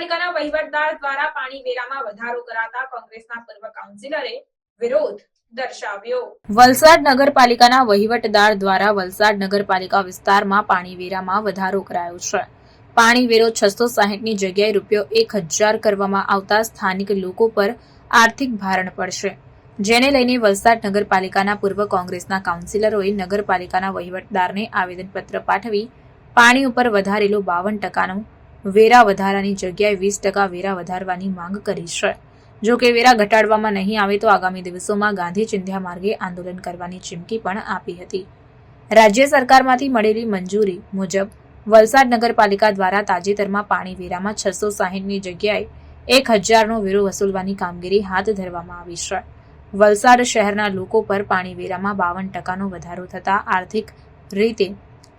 નગરપાલિકાના વહીવટદાર દ્વારા પાણી વેરામાં વધારો કરાતા કોંગ્રેસના પૂર્વ કાઉન્સિલરે વિરોધ વલસાડ નગરપાલિકાના વહીવટદાર દ્વારા વલસાડ નગરપાલિકા વિસ્તારમાં પાણી વધારો કરાયો છે. પાણી છસો સાહીઠની જગ્યાએ રૂપિયો એક હજાર કરવામાં આવતા સ્થાનિક લોકો પર આર્થિક ભારણ પડશે. જેને લઈને વલસાડ નગરપાલિકાના પૂર્વ કોંગ્રેસના કાઉન્સિલરોએ નગરપાલિકાના વહીવટદારને આવેદનપત્ર પાઠવી પાણી ઉપર વધારેલો બાવન ટકાનો વેરા વધારાની જગ્યાએ વીસ ટકા વેરા વધારવાની માંગ કરી છે. જો કે વેરા ઘટાડવામાં નહીં આવે તો આગામી દિવસોમાં ગાંધી ચિંધ્યા માર્ગે આંદોલન કરવાની ચીમકી પણ આપી હતી. રાજ્ય સરકારમાંથી મળેલી મંજૂરી મુજબ વલસાડ નગરપાલિકા દ્વારા તાજેતરમાં પાણી વેરામાં છસો સાહીઠની જગ્યાએ એક હજારનો વેરો વસૂલવાની કામગીરી હાથ ધરવામાં આવી છે. વલસાડ શહેરના લોકો પર પાણી વેરામાં બાવન ટકાનો વધારો થતાં આર્થિક રીતે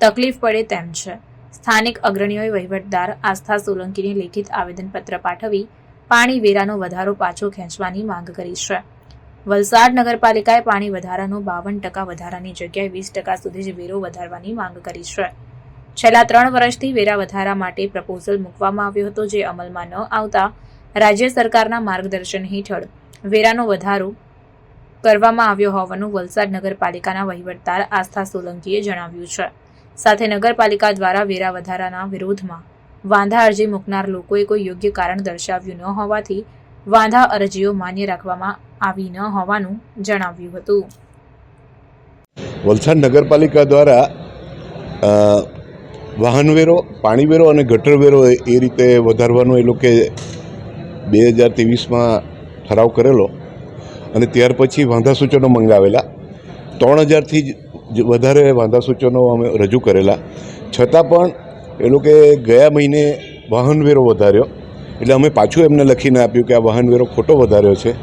તકલીફ પડે તેમ છે. સ્થાનિક અગ્રણીઓએ વહીવટદાર આસ્થા સોલંકીને લેખિત આવેદનપત્ર પાઠવી પાણી વેરાનો વધારો પાછો ખેંચવાની માંગ કરી છે. વલસાડ નગરપાલિકાએ પાણી વધારાનો બાવન ટકા વધારાની જગ્યાએ વીસ ટકા સુધી જ વેરો વધારવાની માંગ કરી છે. છેલ્લા ત્રણ વર્ષથી વેરા વધારા માટે પ્રપોઝલ મૂકવામાં આવ્યો હતો જે અમલમાં ન આવતા રાજ્ય સરકારના માર્ગદર્શન હેઠળ વેરાનો વધારો કરવામાં આવ્યો હોવાનું વલસાડ નગરપાલિકાના વહીવટદાર આસ્થા સોલંકીએ જણાવ્યું છે. સાથે નગરપાલિકા દ્વારા વેરા વધારાના વિરોધમાં વાંધા અરજી મૂકનાર લોકોએ કોઈ યોગ્ય કારણ દર્શાવ્યું ન હોવાથી વાંધા અરજીઓ માન્ય રાખવામાં આવી ન હોવાનું જણાવ્યું હતું. વલસાડ નગરપાલિકા દ્વારા વાહનવેરો, પાણીવેરો અને ગટરવેરો એ રીતે વધારવાનો એ લોકોએ બે હજાર ત્રેવીસમાં ઠરાવ કરેલો અને ત્યાર પછી વાંધા સૂચનો મંગાવેલા. ત્રણ હજારથી જ વધારે વાંધા સૂચનો અમે રજૂ કરેલા. છતાં પણ એ લોકોએ ગયા મહિને વાહનવેરો વધાર્યો. એટલે અમે પાછું એમને લખીને આપ્યું કે આ વાહનવેરો ખોટો વધાર્યો છે.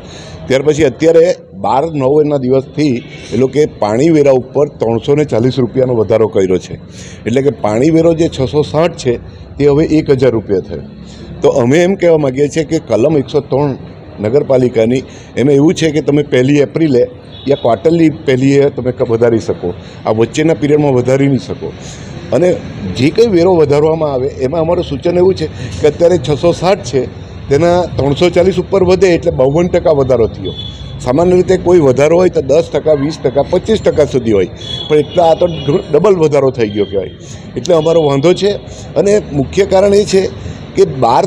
ત્યાર પછી અત્યારે બાર નવના દિવસથી એ લોકોએ પાણી વેરા ઉપર ત્રણસો ને ચાલીસ રૂપિયાનો વધારો કર્યો છે. એટલે કે પાણી વેરો જે છસો સાઠ છે, તે હવે એક હજાર રૂપિયા થયો. તો અમે એમ કહેવા માગીએ છીએ કે કલમ એકસો ત્રણ નગરપાલિકાની. એમાં એવું છે કે તમે પહેલી એપ્રિલે યા ક્વાર્ટરલી પહેલીએ તમે વધારી શકો. આ વચ્ચેના પીરિયડમાં વધારી નહીં શકો. અને જે કંઈ વેરો વધારવામાં આવે, એમાં અમારું સૂચન એવું છે કે અત્યારે છસો સાઠ છે, તેના ત્રણસો ચાલીસ ઉપર વધે એટલે બાવન ટકા વધારો થયો. સામાન્ય રીતે કોઈ વધારો હોય તો દસ ટકા, વીસ ટકા, પચીસ ટકા સુધી હોય. પણ એટલા આ તો ડબલ વધારો થઈ ગયો કહેવાય. એટલે અમારો વાંધો છે. અને મુખ્ય કારણ એ છે કે બાર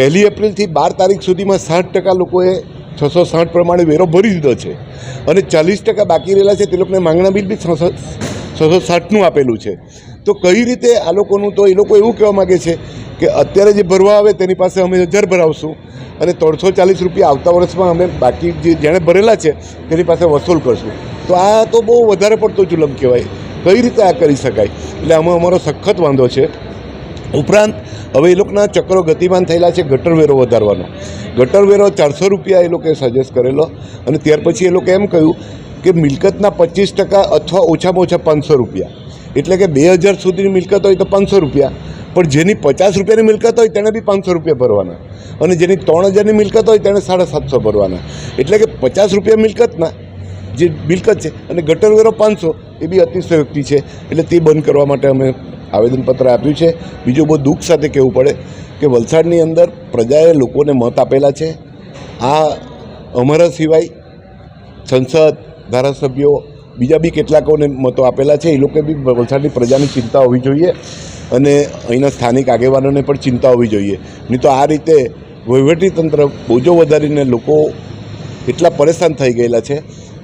પહેલી એપ્રિલથી બાર તારીખ સુધીમાં સાઠ ટકા લોકોએ છસો સાઠ પ્રમાણે વેરો ભરી દીધો છે. અને ચાલીસ ટકા બાકી રહેલા છે તે લોકોને માંગણા બિલ બી છસો છસો સાઠનું આપેલું છે. તો કઈ રીતે આ લોકોનું તો એ લોકો એવું કહેવા માગે છે કે અત્યારે જે ભરવા આવે તેની પાસે અમે હજાર ભરાવશું અને ત્રણસો ચાલીસ રૂપિયા આવતા વર્ષમાં અમે બાકી જે જેણે ભરેલા છે તેની પાસે વસૂલ કરશું. તો આ તો બહુ વધારે પડતો જુલમ કહેવાય. કઈ રીતે આ કરી શકાય? એટલે આમાં અમારો સખત વાંધો છે. ઉપરાંત હવે એ લોકોના ચક્રો ગતિમાન થયેલા છે ગટર વેરો વધારવાનો. ગટર વેરો ચારસો રૂપિયા એ લોકોએ સજેસ્ટ કરેલો અને ત્યાર પછી એ લોકો એમ કહ્યું કે મિલકતના પચીસ ટકા અથવા ઓછામાં ઓછા પાંચસો રૂપિયા. એટલે કે બે હજાર સુધીની મિલકત હોય તો પાંચસો રૂપિયા. પણ જેની પચાસ રૂપિયાની મિલકત હોય તેણે બી પાંચસો રૂપિયા ભરવાના. અને જેની ત્રણ હજારની મિલકત હોય તેણે સાડા સાતસો ભરવાના. એટલે કે પચાસ રૂપિયા મિલકતના જે મિલકત છે અને ગટર વેરો પાંચસો એ બી અતિશયોક્તિ છે. એટલે તે બંધ કરવા માટે અમે આવેદનપત્ર આપ્યું છે. બીજું બહુ દુઃખ સાથે કહેવું પડે કે વલસાડની અંદર પ્રજાએ લોકોને મત આપેલા છે. આ અમારા સિવાય સંસદ, ધારાસભ્યો, બીજા બી કેટલાકોને મતો આપેલા છે. એ લોકોએ બી વલસાડની પ્રજાની ચિંતા હોવી જોઈએ અને અહીંના સ્થાનિક આગેવાનોને પણ ચિંતા હોવી જોઈએ. નહીં તો આ રીતે વહીવટી તંત્ર બોજો વધારીને લોકો એટલા પરેશાન થઈ ગયેલા છે.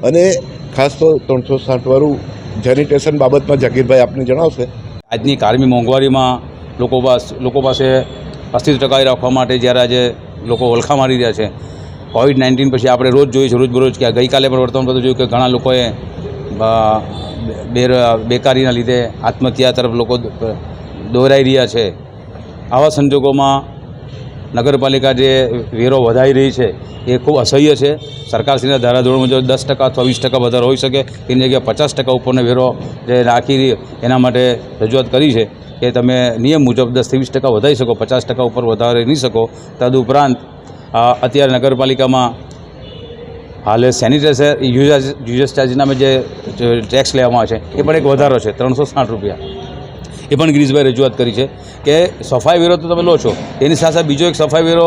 અને ખાસ તો ત્રણસો સાઠવાળું સેનિટેશન બાબતમાં જાગીરભાઈ આપને જણાવશે. આજની કારમી મોંઘવારીમાં લોકો પાસ લોકો પાસે અસ્તિત્વ ટકાવી રાખવા માટે જ્યારે આજે લોકો ઓળખા મારી રહ્યા છે. કોવિડ નાઇન્ટીન પછી આપણે રોજ જોઈએ છે, રોજબરોજ કે ગઈકાલે પણ વર્તમાનપત્ર જોયું કે ઘણા લોકોએ બેકારીના લીધે આત્મહત્યા તરફ લોકો દોરાઈ રહ્યા છે. આવા સંજોગોમાં નગરપાલિકા જે વેરો વધારી રહી છે, એ ખૂબ અસહ્ય છે. સરકારશ્રીના ધારાધોરણ મુજબ દસ ટકા અથવા વીસ ટકા વધારો હોઈ શકે. તેની જગ્યાએ પચાસ ટકા ઉપરનો વેરો જે રાખી એના માટે રજૂઆત કરી છે કે તમે નિયમ મુજબ દસથી વીસ ટકા વધારી શકો, પચાસ ટકા ઉપર વધારી નહીં શકો. તદુપરાંત અત્યારે નગરપાલિકામાં હાલે સેનિટાઈઝર યુઝર યુઝર્સ ચાર્જ નામે જે ટેક્સ લેવામાં આવે છે, એ પણ એક વધારો છે, ત્રણસો સાઠ રૂપિયા. એ પણ ગિરીશભાઈ રજૂઆત કરી છે કે સફાઈ વેરો તો તમે લો છો, એની સાથે બીજો એક સફાઈ વેરો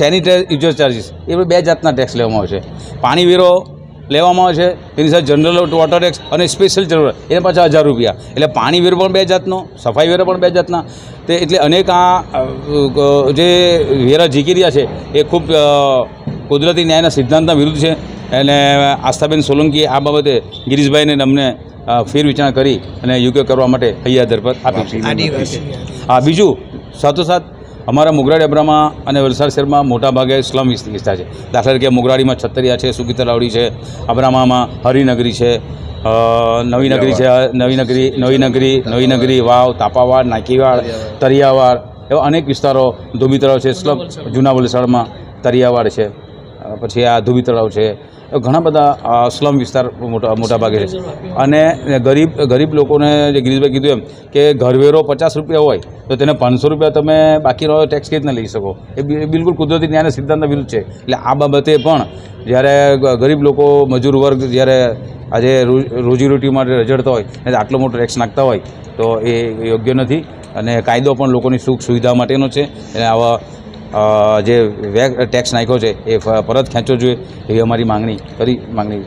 સેનિટાઇઝર ચાર્જીસ એ બે જાતના ટેક્સ લેવામાં આવે છે. પાણી વેરો લેવામાં આવે છે, એની સાથે જનરલ વોટર ટેક્સ અને સ્પેશિયલ જરૂર, એને પાછા હજાર રૂપિયા. એટલે પાણી વેરો પણ બે જાતનો, સફાઈ વેરો પણ બે જાતના. તે એટલે અનેક આ જે વેરા ઝીકી રહ્યા છે, એ ખૂબ કુદરતી ન્યાયના સિદ્ધાંતના વિરુદ્ધ છે. અને આસ્થાબેન સોલંકીએ આ બાબતે ગિરીશભાઈને અમને અ, ફેરવિચારણા કરી અને યોગ્ય કરવા માટે હૈયા દરપત આપી છે. હા બીજું સાથોસાથ અમારા મુગરાડી અબ્રામાં અને વલસાડ શહેરમાં મોટાભાગે સ્લમ વિસ- વિસ્તાર છે. દાખલા તરીકે મોગરાડીમાં છત્તરિયા છે સુગી તલાવડી છે અબ્રામામાં હરિનગરી છે નવીનગરી નવી નગરી છે નવી નગરી નવી નગરી નવી નગરી વાવ તાપાવાડ નાકીવાડ તરિયાવાડ એવા અનેક વિસ્તારો ધોબી તળાવ છે સ્લમ જૂના વલસાડમાં તરિયાવાડ છે. પછી આ ધોબી તળાવ છે. ઘણા બધા સ્લમ વિસ્તાર મોટા મોટા ભાગે છે. અને ગરીબ ગરીબ લોકોને જે ગિરીશભાઈ કીધું એમ કે ઘરવેરો પચાસ રૂપિયા હોય, તો તેને પાંચસો રૂપિયા તમે બાકીનો ટેક્સ કેવી રીતના લઈ શકો? એ બિલકુલ કુદરતી ન્યાયના સિદ્ધાંતના વિરુદ્ધ છે. એટલે આ બાબતે પણ જ્યારે ગરીબ લોકો, મજૂર વર્ગ જ્યારે આજે રોજ- રોજીરોટી માટે રજડતા હોય, અને આટલો મોટો ટેક્સ નાખતા હોય, તો એ યોગ્ય નથી. અને કાયદો પણ લોકોની સુખ સુવિધા માટેનો છે. અને આવા જે વેગ ટેક્સ નાખ્યો છે એ પરત ખેંચવો જોઈએ એવી અમારી માંગણી કરી માંગણી